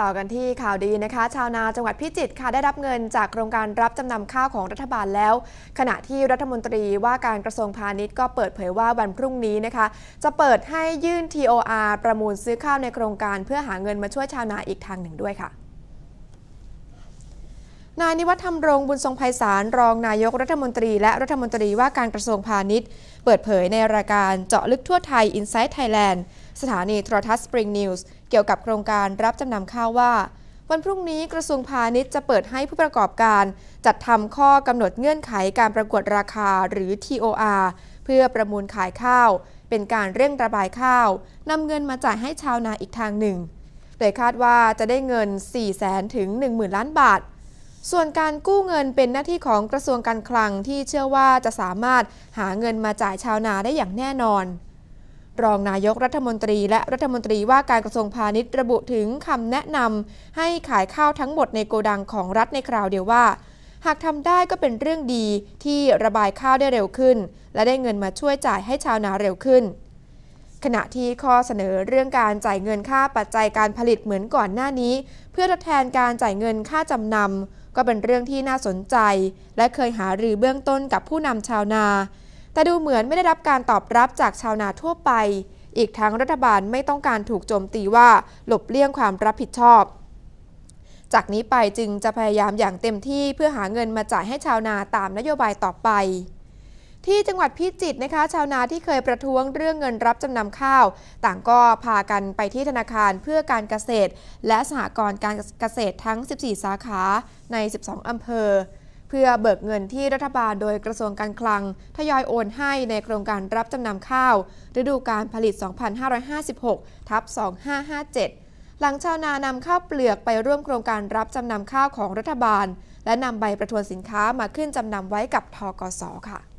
ต่อกันที่ข่าวดีนะคะ ชาวนาจังหวัดพิจิตรค่ะได้รับเงินจากโครงการรับจำนำข้าวของรัฐบาลแล้ว ขณะที่รัฐมนตรีว่าการกระทรวงพาณิชย์ก็เปิดเผยว่าวันพรุ่งนี้นะคะ จะเปิดให้ยื่น TOR ประมูลซื้อข้าวในโครงการ เพื่อหาเงินมาช่วยชาวนาอีกทางหนึ่งด้วยค่ะนายนิวัฒน์ธรรมรงค์บุญทรงไพศาลรองนายกรัฐมนตรี และรัฐมนตรีว่าการกระทรวงพาณิชย์ เปิดเผยในรายการเจาะลึกทั่วไทย Inside Thailand สถานีโทรทัศน์ Spring News เกี่ยวกับโครงการรับจำนำข้าวว่า วันพรุ่งนี้กระทรวงพาณิชย์จะเปิดให้ผู้ประกอบการ จัดทำข้อกำหนดเงื่อนไขการประกวดราคาหรือ TOR เพื่อประมูลขายข้าว เป็นการเร่งระบายข้าวนำเงินมาจ่ายให้ชาวนาอีกทางหนึ่ง โดยคาดว่าจะได้เงิน 4 0 0แสนถึง 10,000 ล้านบาทส่วนการกู้เงินเป็นหน้าที่ของกระทรวงการคลังที่เชื่อว่าจะสามารถหาเงินมาจ่ายชาวนาได้อย่างแน่นอน รองนายกรัฐมนตรีและรัฐมนตรีว่าการกระทรวงพาณิชย์ระบุถึงคำแนะนำให้ขายข้าวทั้งหมดในโกดังของรัฐในคราวเดียวว่า หากทำได้ก็เป็นเรื่องดีที่ระบายข้าวได้เร็วขึ้น และได้เงินมาช่วยจ่ายให้ชาวนาเร็วขึ้น ขณะที่ข้อเสนอเรื่องการจ่ายเงินค่าปัจจัยการผลิตเหมือนก่อนหน้านี้ เพื่อทดแทนการจ่ายเงินค่าจำนำก็เป็นเรื่องที่น่าสนใจ และเคยหารือเบื้องต้นกับผู้นำชาวนา แต่ดูเหมือนไม่ได้รับการตอบรับจากชาวนาทั่วไป อีกทั้งรัฐบาลไม่ต้องการถูกโจมตีว่าหลบเลี่ยงความรับผิดชอบ จากนี้ไปจึงจะพยายามอย่างเต็มที่เพื่อหาเงินมาจ่ายให้ชาวนาตามนโยบายต่อไปที่จังหวัดพิจิตรนะคะ ชาวนาที่เคยประท้วงเรื่องเงินรับจำนำข้าว ต่างก็พากันไปที่ธนาคารเพื่อการเกษตร และสหกรณ์การเกษตรทั้ง 14 สาขาใน 12 อำเภอ พื่อเบิกเงินที่รัฐบาลโดยกระทรวงการคลัง ทยอยโอนให้ในโครงการรับจำนำข้าว ฤดูการผลิต 2556 ทับ 2557 หลังชาวนานำข้าวเปลือกไปร่วมโครงการรับจำนำข้าวของรัฐบาล และนำใบประทวนสินค้ามาขึ้นจำนำไว้กับทกสค่ะ